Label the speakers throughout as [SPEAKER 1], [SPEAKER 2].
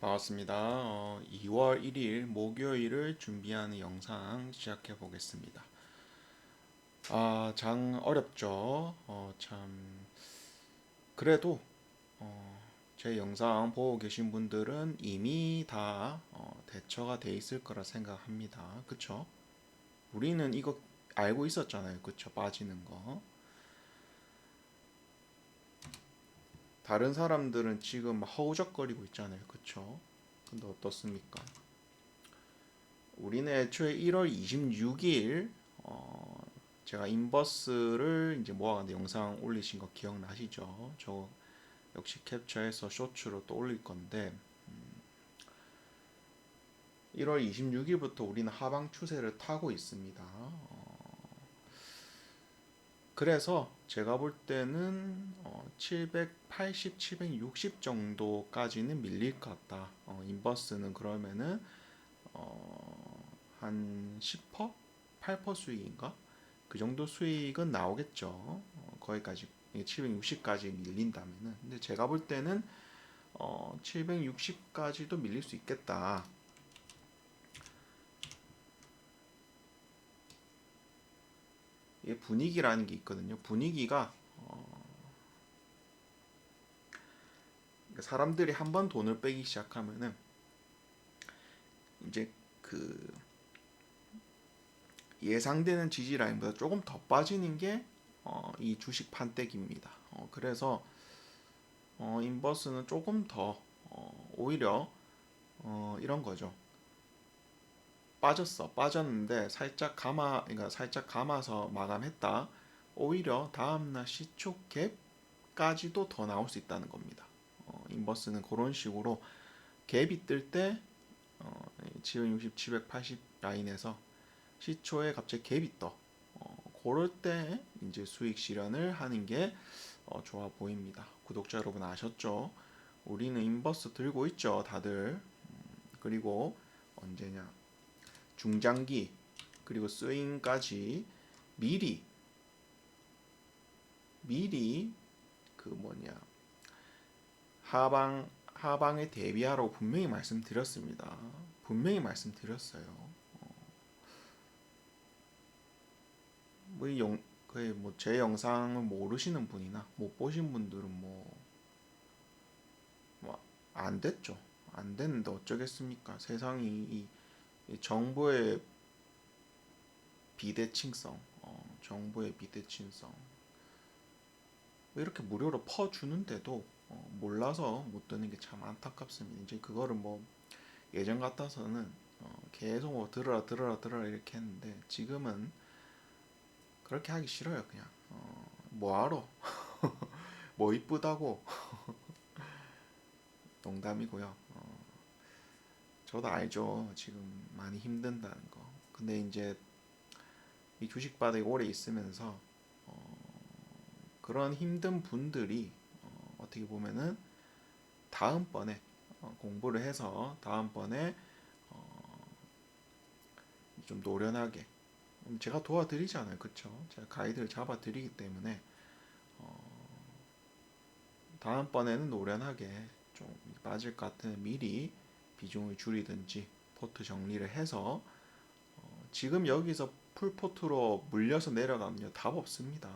[SPEAKER 1] 반갑습니다. 어, 2월 1일 목요일을 준비하는 영상 시작해 보겠습니다. 아, 장 어렵죠. 어, 참 그래도 어, 제 영상 보고 계신 분들은 이미 다 어, 대처가 돼 있을 거라 생각합니다. 그쵸? 우리는 이거 알고 있었잖아요. 그쵸? 빠지는 거. 다른 사람들은 지금 막 허우적거리고 있잖아요. 그쵸? 근데 어떻습니까? 우리는 애초에 1월 26일 어, 제가 인버스를 이제 모아가는데 영상 올리신 거 기억나시죠? 저 역시 캡처해서 쇼츠로 또 올릴 건데 음, 1월 26일부터 우리는 하방 추세를 타고 있습니다. 어, 그래서 제가 볼 때는 어, 780, 760 정도까지는 밀릴 것 같다. 어, 인버스는 그러면은 어, 한 10%? 8% 수익인가? 그 정도 수익은 나오겠죠. 어, 거기까지 760까지 밀린다면은. 근데 제가 볼 때는 어, 760까지도 밀릴 수 있겠다. 분위기라는 게 있거든요. 분위기가 어, 그러니까 사람들이 한 번 돈을 빼기 시작하면은 이제 그 예상되는 지지 라인보다 조금 더 빠지는 게 어, 이 주식 판때기입니다. 어, 그래서 어, 인버스는 조금 더 어, 오히려 어, 이런 거죠. 빠졌어. 빠졌는데 살짝 감아, 그러니까 살짝 감아서 마감했다. 오히려 다음 날 시초 갭까지도 더 나올 수 있다는 겁니다. 어, 인버스는 그런 식으로 갭이 뜰 때, 어, 760, 780 라인에서 시초에 갑자기 갭이 떠. 어, 그럴 때 이제 수익 실현을 하는 게 어, 좋아 보입니다. 구독자 여러분 아셨죠? 우리는 인버스 들고 있죠, 다들. 음, 그리고 언제냐? 중장기 그리고 스윙까지 미리 미리 그 뭐냐 하방 하방에 대비하라고 분명히 말씀드렸습니다. 분명히 말씀드렸어요. 어. 뭐영 거의 뭐제 영상을 모르시는 분이나 못 보신 분들은 뭐 뭐 안 됐죠. 안 됐는데 어쩌겠습니까? 세상이 정보의 비대칭성, 어, 정보의 비대칭성. 이렇게 무료로 퍼주는데도 어, 몰라서 못 듣는 게 참 안타깝습니다. 이제 그거를 뭐 예전 같아서는 어, 계속 뭐 들어라 들어라 들어라 이렇게 했는데 지금은 그렇게 하기 싫어요. 그냥 어, 뭐하러 뭐 이쁘다고 농담이고요. 어, 저도 알죠. 지금 많이 힘든다는 거. 근데 이제 이 주식 바닥에 오래 있으면서 어, 그런 힘든 분들이 어, 어떻게 보면은 다음번에 어, 공부를 해서 다음번에 어, 좀 노련하게 음, 제가 도와드리잖아요, 그쵸? 제가 가이드를 잡아드리기 때문에 어, 다음번에는 노련하게 좀 빠질 것 같으면 미리 비중을 줄이든지 포트 정리를 해서 어, 지금 여기서 풀포트로 물려서 내려가면요 답 없습니다.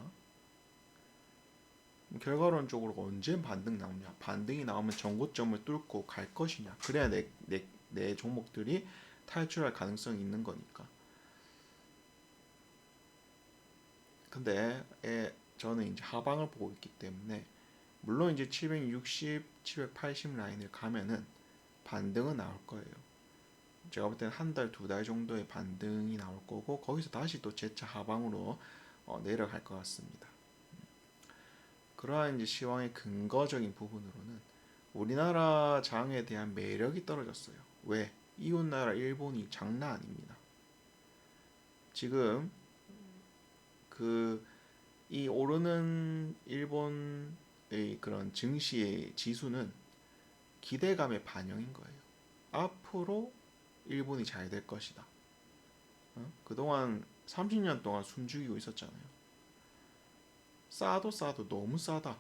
[SPEAKER 1] 결과론적으로 언제 반등 나오냐? 반등이 나오면 전고점을 뚫고 갈 것이냐? 그래야 내, 내, 내 종목들이 탈출할 가능성이 있는 거니까. 근데 에, 저는 이제 하방을 보고 있기 때문에 물론 이제 760, 780 라인을 가면은 반등은 나올 거예요. 제가 볼 때는 한 달, 두 달 정도의 반등이 나올 거고, 거기서 다시 또 재차 하방으로 어, 내려갈 것 같습니다. 그러한 이제 시황의 근거적인 부분으로는 우리나라 장에 대한 매력이 떨어졌어요. 왜? 이웃나라 일본이 장난 아닙니다. 지금 그 이 오르는 일본의 그런 증시의 지수는 기대감의 반영인 거예요. 앞으로 일본이 잘 될 것이다. 어? 그동안 30년 동안 숨죽이고 있었잖아요. 싸도 싸도 너무 싸다.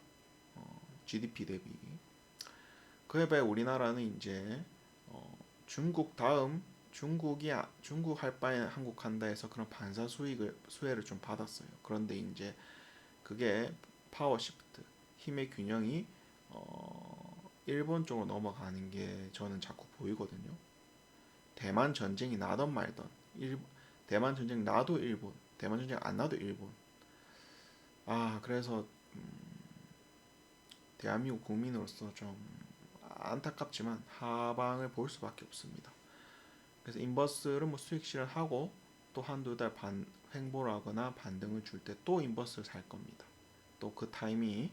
[SPEAKER 1] 어, GDP 대비. 그에 비해 우리나라는 이제 어, 중국 다음 중국이 아- 중국 할 바에 한국 한다 해서 그런 반사 수익을 수혜를 좀 받았어요. 그런데 이제 그게 파워 시프트 힘의 균형이 어, 일본 쪽으로 넘어가는 게 저는 자꾸 보이거든요. 대만 전쟁이 나던 말던 일, 대만 전쟁 나도 일본, 대만 전쟁 안 나도 일본. 아 그래서 음, 대한민국 국민으로서 좀 안타깝지만 하방을 볼 수밖에 없습니다. 그래서 인버스를 뭐 수익 실현하고 또 한두 달 반 횡보를 하거나 반등을 줄 때 또 인버스를 살 겁니다. 또 그 타이밍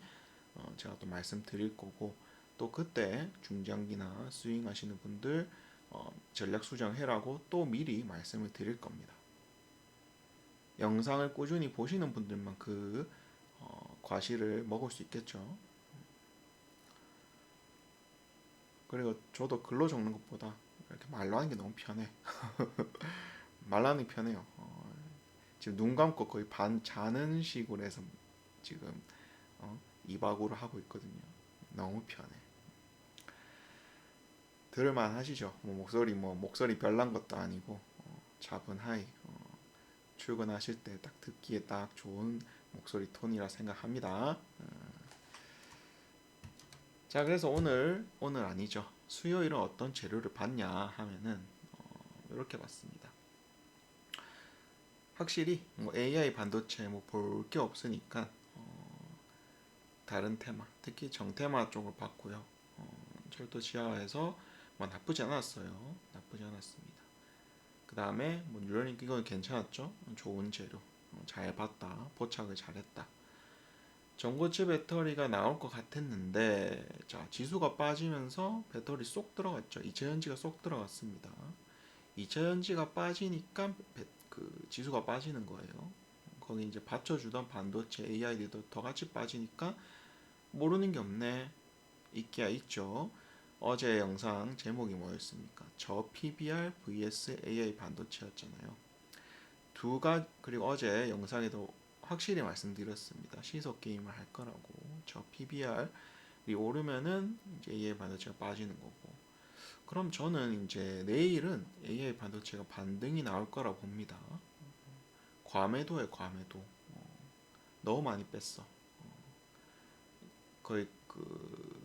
[SPEAKER 1] 어, 제가 또 말씀드릴 거고 또 그때 중장기나 스윙 하시는 분들 어, 전략 수정해라고 또 미리 말씀을 드릴 겁니다. 영상을 꾸준히 보시는 분들만 그 어, 과실을 먹을 수 있겠죠. 그리고 저도 글로 적는 것보다 이렇게 말로 하는 게 너무 편해. 말로 하는 게 편해요. 어, 지금 눈 감고 거의 반 자는 식으로 해서 지금 어, 이박으로 하고 있거든요. 너무 편해. 들을만 하시죠? 뭐 목소리 뭐 목소리 별난 것도 아니고 어, 차분하이 어, 출근하실 때 딱 듣기에 딱 좋은 목소리 톤이라 생각합니다. 어. 자 그래서 오늘 오늘 아니죠 수요일은 어떤 재료를 봤냐 하면은 어, 이렇게 봤습니다. 확실히 뭐 AI 반도체 뭐 볼 게 없으니까 어, 다른 테마 특히 정테마 쪽을 봤고요. 어, 철도 지하에서 뭐 나쁘지 않았어요. 나쁘지 않았습니다. 그 다음에 뭐 뉴러닝 이건 괜찮았죠. 좋은 재료 어, 잘 봤다 포착을 잘했다. 전고체 배터리가 나올 것 같았는데 자 지수가 빠지면서 배터리 쏙 들어갔죠 2차 전지가 쏙 들어갔습니다 2차 전지가 빠지니까 배- 그 지수가 빠지는 거예요 거기 이제 받쳐주던 반도체 AI들도 더 같이 빠지니까 모르는 게 없네 있기야 있죠 어제 영상 제목이 뭐였습니까 저 PBR vs AI 반도체였잖아요 두가 그리고 어제 영상에도 확실히 말씀드렸습니다. 시속 게임을 할 거라고. 저 PBR이 오르면은 이제 AI 반도체가 빠지는 거고. 그럼 저는 이제 내일은 AI 반도체가 반등이 나올 거라 봅니다. 과매도에 과매도. 어, 너무 많이 뺐어. 어, 거의 그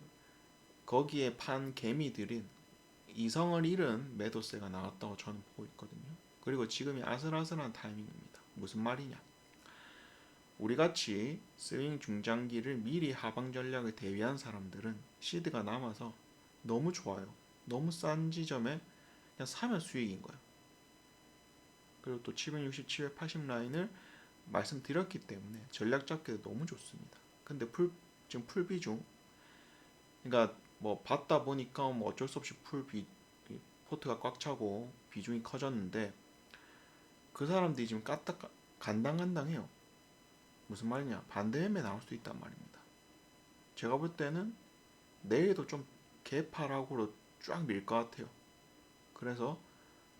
[SPEAKER 1] 거기에 판 개미들인 이성을 잃은 매도세가 나왔다고 저는 보고 있거든요. 그리고 지금이 아슬아슬한 타이밍입니다. 무슨 말이냐? 우리 같이 스윙 중장기를 미리 하방 전략을 대비한 사람들은 시드가 남아서 너무 좋아요. 너무 싼 지점에 그냥 사면 수익인 거예요. 그리고 또 760, 780 라인을 말씀드렸기 때문에 전략 잡기도 너무 좋습니다. 근데 풀 지금 풀 비중 그러니까 뭐 받다 보니까 뭐 어쩔 수 없이 풀 비 포트가 꽉 차고 비중이 커졌는데 그 사람들이 지금 까딱 간당간당해요. 무슨 말이냐? 반대 매매 나올 수 있단 말입니다. 제가 볼 때는 내일도 좀 개파락으로 쫙 밀 것 같아요. 그래서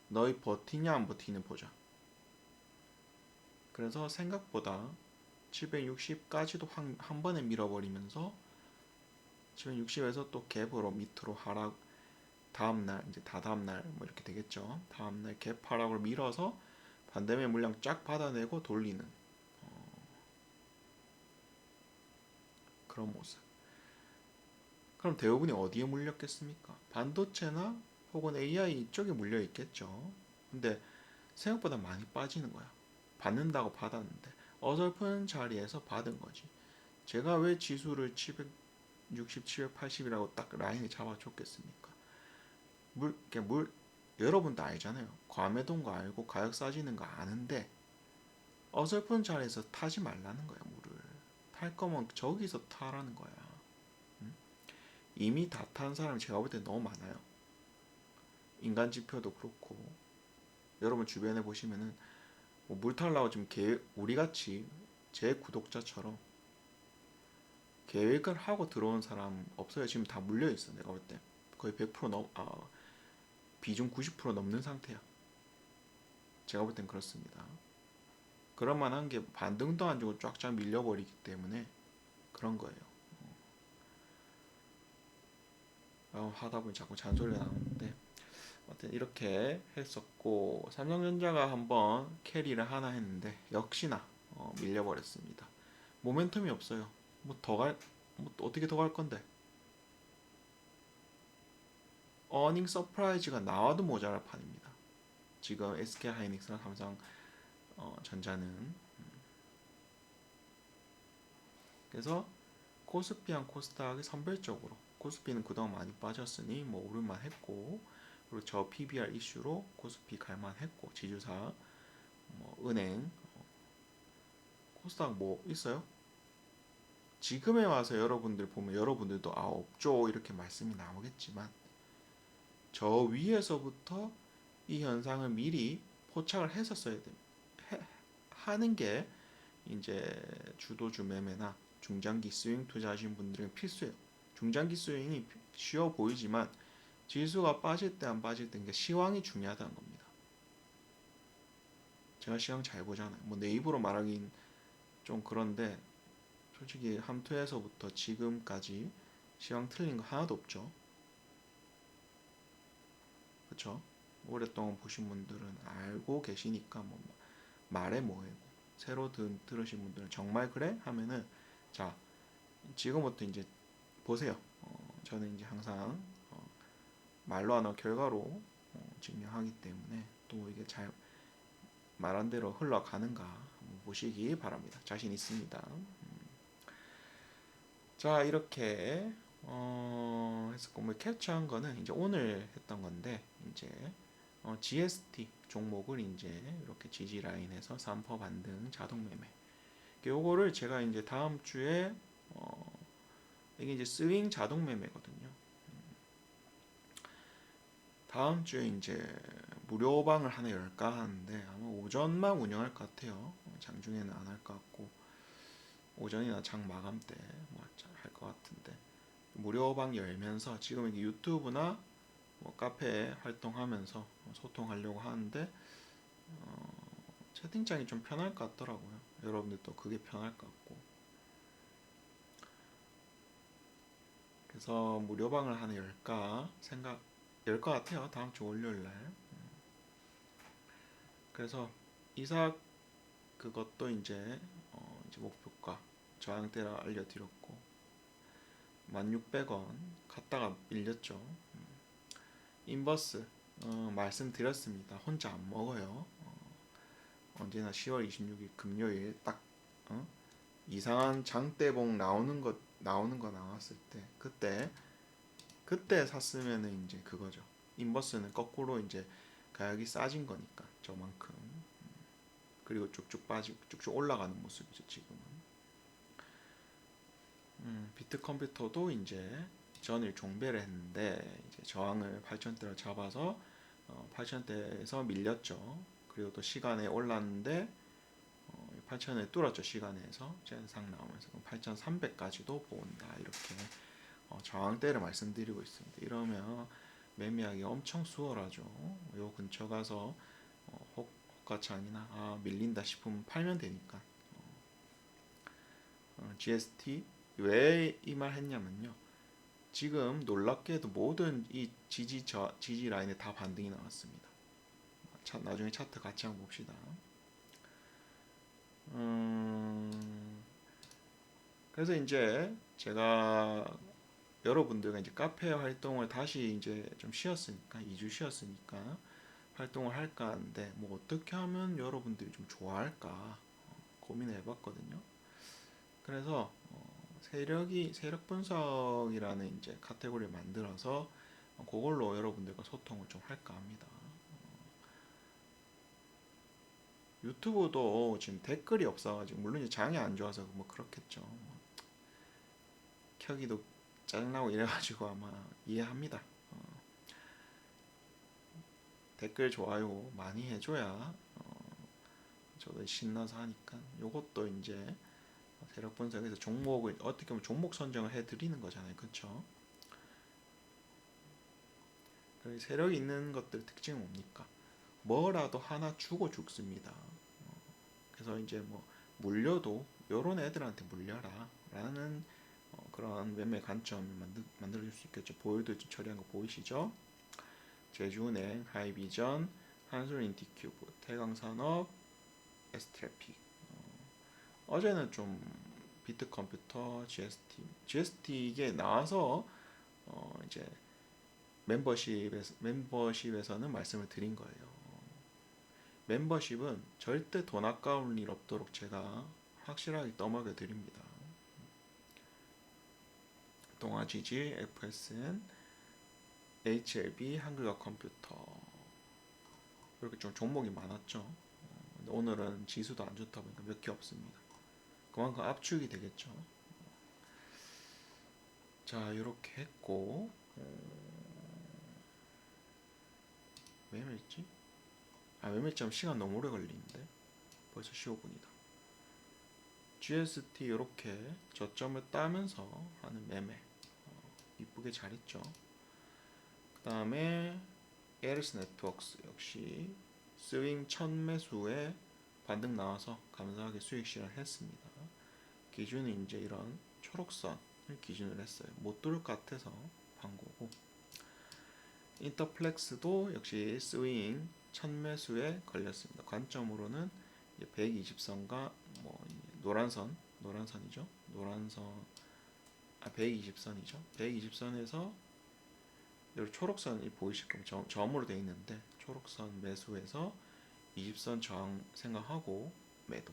[SPEAKER 1] 너희 버티냐 안 버티냐 보자. 그래서 생각보다 760까지도 한, 한 번에 밀어버리면서 760에서 또 갭으로 밑으로 하락 다음날 이제 다 다음날 뭐 이렇게 되겠죠. 다음날 갭 하락으로 밀어서 반대매 물량 쫙 받아내고 돌리는 그런 모습. 그럼 대부분이 어디에 물렸겠습니까? 반도체나 혹은 AI 이쪽에 물려 있겠죠. 근데 생각보다 많이 빠지는 거야. 받는다고 받았는데 어설픈 자리에서 받은 거지. 제가 왜 지수를 760, 780이라고 딱 라인을 잡아줬겠습니까? 물, 이렇게 물, 여러분도 알잖아요. 과매도인 거 알고 가격 싸지는 거 아는데 어설픈 자리에서 타지 말라는 거야, 물을. 탈 거면 저기서 타라는 거야. 응? 이미 다 탄 사람이 제가 볼 때 너무 많아요. 인간 지표도 그렇고 여러분 주변에 보시면은 뭐 물 탈라고 좀 계획 우리 같이 제 구독자처럼 계획을 하고 들어온 사람 없어요. 지금 다 물려 있어. 내가 볼 때 거의 100% 넘, 아, 비중 90% 넘는 상태야. 제가 볼 땐 그렇습니다. 그럴 만한 게 반등도 안 주고 쫙쫙 밀려버리기 때문에 그런 거예요. 아, 어, 하다 보니 자꾸 잔소리가 나오는데 아무튼 이렇게 했었고 삼성전자가 한번 캐리를 하나 했는데 역시나 어, 밀려버렸습니다. 모멘텀이 없어요. 뭐 더 갈, 뭐 어떻게 더 갈 건데? 어닝 서프라이즈가 나와도 모자랄 판입니다. 지금 SK 하이닉스나 삼성 어, 전자는 그래서 코스피랑 코스닥이 선별적으로 코스피는 그동안 많이 빠졌으니 뭐 오를만 했고 그리고 저 PBR 이슈로 코스피 갈만 했고 지주사 뭐 은행 어, 코스닥 뭐 있어요? 지금에 와서 여러분들 보면 여러분들도 아 없죠 이렇게 말씀이 나오겠지만 저 위에서부터 이 현상을 미리 포착을 했었어야 됩니다. 해- 하는 게 이제 주도주 매매나 중장기 스윙 투자하신 분들은 필수예요. 중장기 스윙이 쉬워 보이지만 지수가 빠질 때 안 빠질 때 이게 시황이 중요하다는 겁니다. 제가 시황 잘 보잖아요. 뭐 내 입으로 말하긴 좀 그런데 솔직히 함투에서부터 지금까지 시황 틀린 거 하나도 없죠. 그쵸? 오랫동안 보신 분들은 알고 계시니까 뭐 말해 뭐해고 새로 들, 들으신 분들은 정말 그래? 하면은 자 지금부터 이제 보세요. 어, 저는 이제 항상 어, 말로 하나 결과로 어, 증명하기 때문에 또 이게 잘 말한 대로 흘러가는가 보시기 바랍니다. 자신 있습니다. 음. 자 이렇게 어, 했었고 뭐 캡처한 거는 이제 오늘 했던 건데 이제 어, GST 종목을 이제 이렇게 지지 라인에서 3% 반등 자동 매매. 요거를 제가 이제 다음 주에 어, 이게 이제 스윙 자동 매매거든요. 음. 다음 주에 이제 무료 방을 하나 열까 하는데 아마 오전만 운영할 것 같아요. 어, 장중에는 안 할 것 같고 오전이나 장 마감 때뭐할 것 같은데 무료 방 열면서 지금 이게 유튜브나 뭐 카페 활동하면서 소통하려고 하는데 어, 채팅창이 좀 편할 것 같더라고요. 여러분들도 그게 편할 것 같고 그래서 무료방을 하나 열까 생각 열 것 같아요. 다음 주 월요일 날. 음. 그래서 이사 그것도 이제 어, 이제 목표가 저항대를 알려드렸고 1600원 갔다가 밀렸죠. 음. 인버스 어, 말씀드렸습니다. 혼자 안 먹어요. 어, 언제나 10월 26일 금요일 딱 어? 이상한 장대봉 나오는 것 나오는 거 나왔을 때 그때 그때 샀으면은 이제 그거죠. 인버스는 거꾸로 이제 가격이 싸진 거니까 저만큼 음. 그리고 쭉쭉 빠지고 쭉쭉 올라가는 모습이죠 지금은. 음, 비트 컴퓨터도 이제 전일 종배를 했는데 이제 저항을 8천대로 잡아서 어, 8천대에서 밀렸죠. 그리고 또 시간에 올랐는데 어, 8천에 뚫었죠 시간에서 현상 나오면서 8,300까지도 본다 이렇게 어, 저항대를 말씀드리고 있습니다. 이러면 매매하기 엄청 수월하죠. 요 근처 가서 어, 혹, 혹가창이나 아, 밀린다 싶으면 팔면 되니까. 어, GST 왜 이 말 했냐면요. 지금 놀랍게도 모든 이 지지 저 지지 라인에 다 반등이 나왔습니다. 차, 나중에 차트 같이 한번 봅시다. 음, 그래서 이제 제가 여러분들과 이제 카페 활동을 다시 이제 좀 쉬었으니까 2주 쉬었으니까 활동을 할까 하는데 뭐 어떻게 하면 여러분들이 좀 좋아할까 어, 고민을 해봤거든요. 그래서 어, 세력이 세력 분석이라는 이제 카테고리를 만들어서 어, 그걸로 여러분들과 소통을 좀 할까 합니다. 어, 유튜브도 지금 댓글이 없어가지고 물론 이제 장이 안 좋아서 뭐 그렇겠죠. 뭐 켜기도 짜증나고 이래가지고 아마 이해합니다. 어, 댓글 좋아요 많이 해줘야 어, 저도 신나서 하니까 요것도 이제 세력 분석에서 종목을 어떻게 보면 종목 선정을 해드리는 거잖아요, 그렇죠? 세력이 있는 것들 특징은 뭡니까? 뭐라도 하나 주고 죽습니다. 어, 그래서 이제 뭐 물려도 요런 애들한테 물려라 라는 어, 그런 매매 관점을 만들, 만들어줄 수 있겠죠. 보유도 처리한 거 보이시죠? 제주은행, 하이비전, 한솔인티큐브, 태강산업, 에스트래픽. 어, 어제는 좀 비트 컴퓨터, GST, GST 이게 나와서 어, 이제 멤버십에서 멤버십에서는 말씀을 드린 거예요. 멤버십은 절대 돈 아까울 일 없도록 제가 확실하게 떠먹여 드립니다. 동아지지, FSN, HLB, 한글과 컴퓨터 이렇게 좀 종목이 많았죠. 오늘은 지수도 안 좋다 보니까 몇 개 없습니다. 그만큼 압축이 되겠죠. 자, 이렇게 했고 어, 왜 맺지? 아, 매매점 시간 너무 오래 걸리는데 벌써 15분이다. GST 이렇게 저점을 따면서 하는 매매 어, 이쁘게 잘했죠. 그 다음에 에리스 네트워크스 역시 스윙 첫 매수에 반등 나와서 감사하게 수익 실현했습니다. 기준이 이제 이런 초록선을 기준으로 했어요. 못 뚫을 것 같아서 반 거고 인터플렉스도 역시 스윙 첫 매수에 걸렸습니다. 관점으로는 120선과 뭐 노란선, 노란선이죠. 노란선, 아 120선이죠. 120선에서 여기 초록선이 보이실 겁니다. 점, 점으로 되어 있는데 초록선 매수해서 20선 저항 생각하고 매도.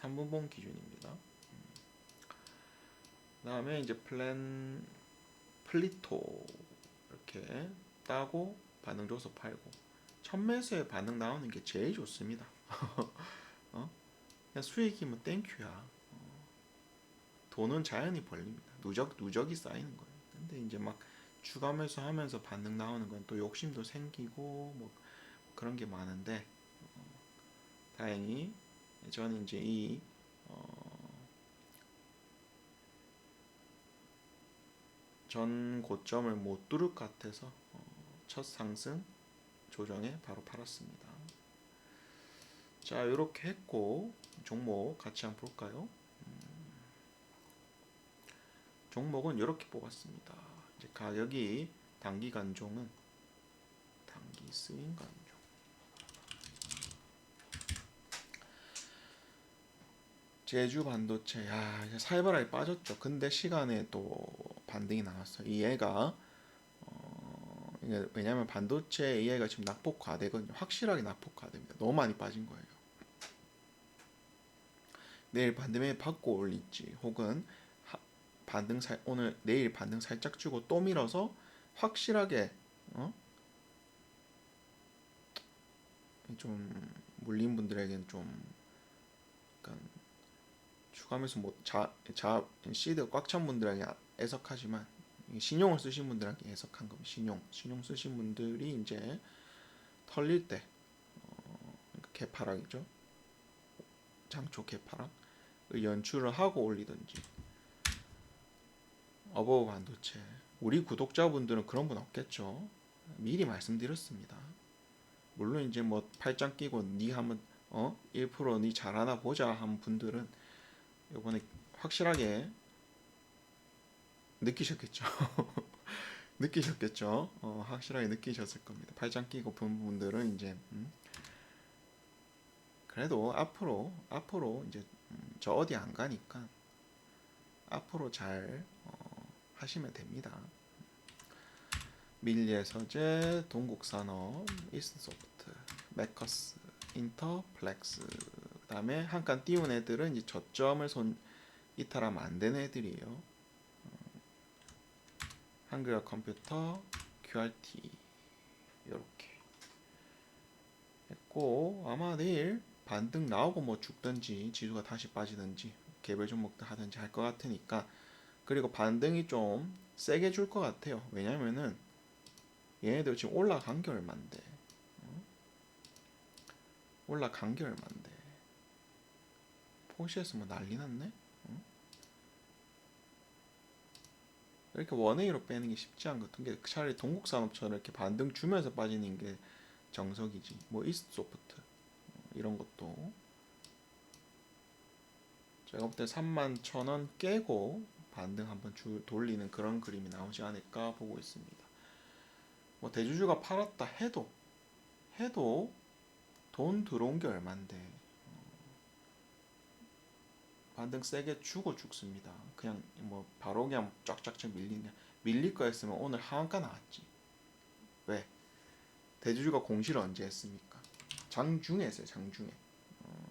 [SPEAKER 1] 3분봉 기준입니다. 그 다음에 이제 플랜 플리토 이렇게 따고 반응 줘서 팔고 첫 매수에 반응 나오는 게 제일 좋습니다. 어? 그냥 수익이면 땡큐야. 어. 돈은 자연히 벌립니다. 누적 누적이 쌓이는 거예요. 근데 이제 막 추가 매수하면서 반응 나오는 건 또 욕심도 생기고 뭐 그런 게 많은데 어, 다행히 저는 이제 이 어, 전 고점을 못 뚫을 것 같아서 어, 첫 상승 조정에 바로 팔았습니다. 자 이렇게 했고 종목 같이 한번 볼까요? 음, 종목은 이렇게 뽑았습니다. 이제 가격이 단기 간종은 단기 스윙 간종. 제주 반도체 야 살벌하게 빠졌죠. 근데 시간에 또 반등이 나왔어요. 이 애가 어, 왜냐면 반도체 AI가 지금 낙폭과되거든요. 확실하게 낙폭과됩니다. 너무 많이 빠진 거예요. 내일 반등에 받고 올릴지 혹은 하, 반등 살 오늘 내일 반등 살짝 주고 또 밀어서 확실하게 어? 좀 물린 분들에겐 좀 약간 추가하면서 뭐자 자 시드 꽉 찬 분들에게 애석하지만 신용을 쓰신 분들에게 해석한 겁니다. 신용 신용 쓰신 분들이 이제 털릴 때 어, 그러니까 개파락이죠. 장초 개파락 연출을 하고 올리든지 어버브 반도체 우리 구독자분들은 그런 분 없겠죠. 미리 말씀드렸습니다. 물론 이제 뭐 팔짱 끼고 니 한번 어 1%니 잘하나 보자 한 분들은 이번에 확실하게 느끼셨겠죠. 느끼셨겠죠. 어, 확실하게 느끼셨을 겁니다. 팔짱 끼고 본 분들은 이제 음, 그래도 앞으로 앞으로 이제 음, 저 어디 안 가니까 앞으로 잘 어, 하시면 됩니다. 밀리에서제, 동국산업, 이스소프트, 메커스, 인터플렉스 그 다음에 한 칸 띄운 애들은 이제 저점을 손 이탈하면 안 되는 애들이에요. 어, 한글 컴퓨터, QRT 이렇게 했고 아마 내일 반등 나오고 뭐 죽든지 지수가 다시 빠지든지 개별 종목도 하든지 할 것 같으니까 그리고 반등이 좀 세게 줄 것 같아요. 왜냐면은 얘네들 지금 올라간 게 얼만데 어? 올라간 게 얼만데 포시에서 뭐 난리 났네? 어? 이렇게 원웨이로 빼는 게 쉽지 같은 게 차라리 동국산업처럼 이렇게 반등 주면서 빠지는 게 정석이지 뭐 이스트 소프트 이런 것도 제가 볼 때 3만 천원 깨고 반등 한번 주, 돌리는 그런 그림이 나오지 않을까 보고 있습니다. 뭐 대주주가 팔았다 해도 해도 돈 들어온 게 얼만데 어, 반등 세게 주고 죽습니다. 그냥 뭐 바로 그냥 쫙쫙쫙 밀리냐 밀릴 거였으면 오늘 하한가 나왔지. 왜? 대주주가 공시를 언제 했습니까? 장중에 했어요. 장중에. 어.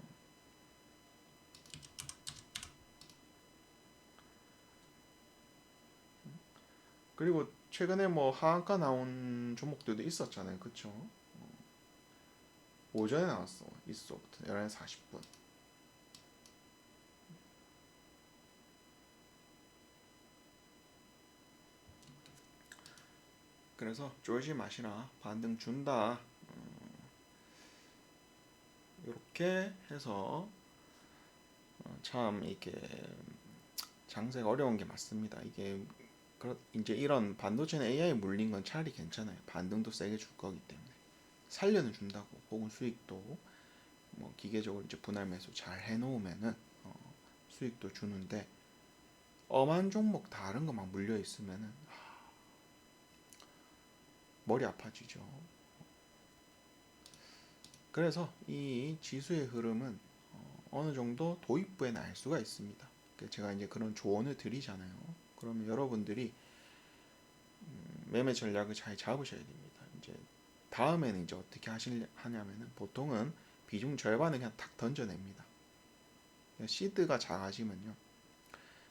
[SPEAKER 1] 그리고 최근에 뭐 하한가 나온 종목들도 있었잖아요. 그쵸? 어. 오전에 나왔어. 있어부터 11시 40분. 그래서 쫄지 마시라. 반등 준다. 이렇게 해서 어, 참 이게 장세가 어려운 게 맞습니다. 이게 그렇 이제 이런 반도체는 AI 물린 건 차라리 괜찮아요. 반등도 세게 줄 거기 때문에 살려는 준다고 혹은 수익도 뭐 기계적으로 이제 분할 매수 잘 해놓으면은 어, 수익도 주는데 엄한 종목 다른 거 막 물려 있으면은 하, 머리 아파지죠. 그래서 이 지수의 흐름은 어, 어느 정도 도입부에 날 수가 있습니다. 그러니까 제가 이제 그런 조언을 드리잖아요. 그러면 여러분들이 음, 매매 전략을 잘 잡으셔야 됩니다. 이제 다음에는 이제 어떻게 하실 하냐면은 보통은 비중 절반을 그냥 탁 던져냅니다. 그러니까 시드가 작아지면요.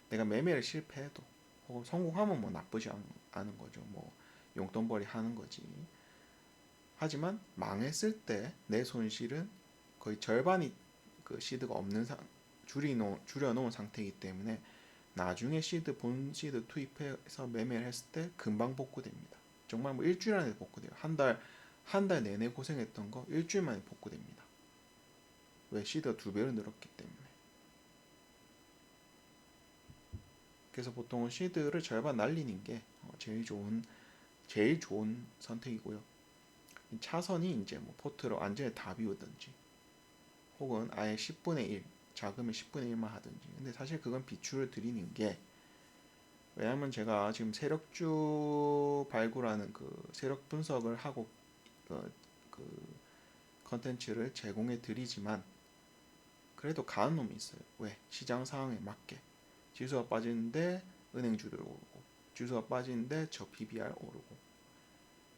[SPEAKER 1] 내가 매매를 실패해도 혹은 성공하면 뭐 나쁘지 않, 않은 거죠. 뭐 용돈벌이 하는 거지. 하지만 망했을 때 내 손실은 거의 절반이 그 시드가 없는 상 줄이놓 줄여놓은 상태이기 때문에 나중에 시드 본 시드 투입해서 매매를 했을 때 금방 복구됩니다. 정말 뭐 일주일 안에 복구돼요. 한 달 한 달 내내 고생했던 거 일주일 만에 복구됩니다. 왜 시드가 두 배로 늘었기 때문에. 그래서 보통은 시드를 절반 날리는 게 어, 제일 좋은 제일 좋은 선택이고요. 차선이 이제 뭐 포트로 완전히 다 비우든지 혹은 아예 10분의 1 작으면 10분의 1만 하든지. 근데 사실 그건 비추를 드리는 게 왜냐하면 제가 지금 세력주 발굴하는 그 세력 분석을 하고 그, 그 컨텐츠를 제공해 드리지만 그래도 가는 놈이 있어요. 왜? 시장 상황에 맞게. 지수가 빠지는데 은행주들 오르고 지수가 빠지는데 저 PBR 오르고.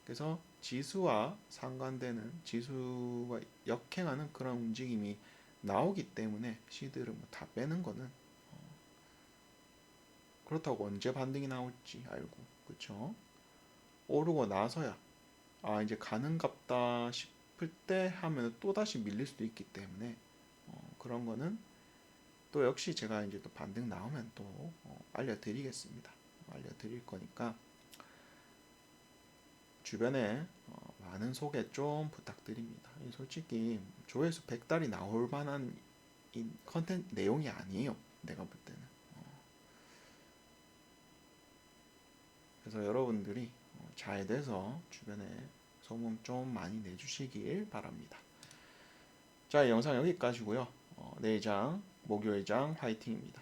[SPEAKER 1] 그래서 지수와 상관되는 지수와 역행하는 그런 움직임이 나오기 때문에 시드를 뭐 다 빼는 거는 어, 그렇다고 언제 반등이 나올지 알고 그쵸? 오르고 나서야 아 이제 가능갑다 싶을 때 하면 또 다시 밀릴 수도 있기 때문에 어, 그런 거는 또 역시 제가 이제 또 반등 나오면 또 어, 알려드리겠습니다 알려드릴 거니까 주변에 어, 많은 소개 좀 부탁드립니다. 솔직히 조회수 100달이 나올 만한 이 컨텐츠 내용이 아니에요. 내가 볼 때는. 어. 그래서 여러분들이 어, 잘 돼서 주변에 소문 좀 많이 내주시길 바랍니다. 자, 영상 여기까지고요. 어, 내일장, 목요일장 화이팅입니다. 끝.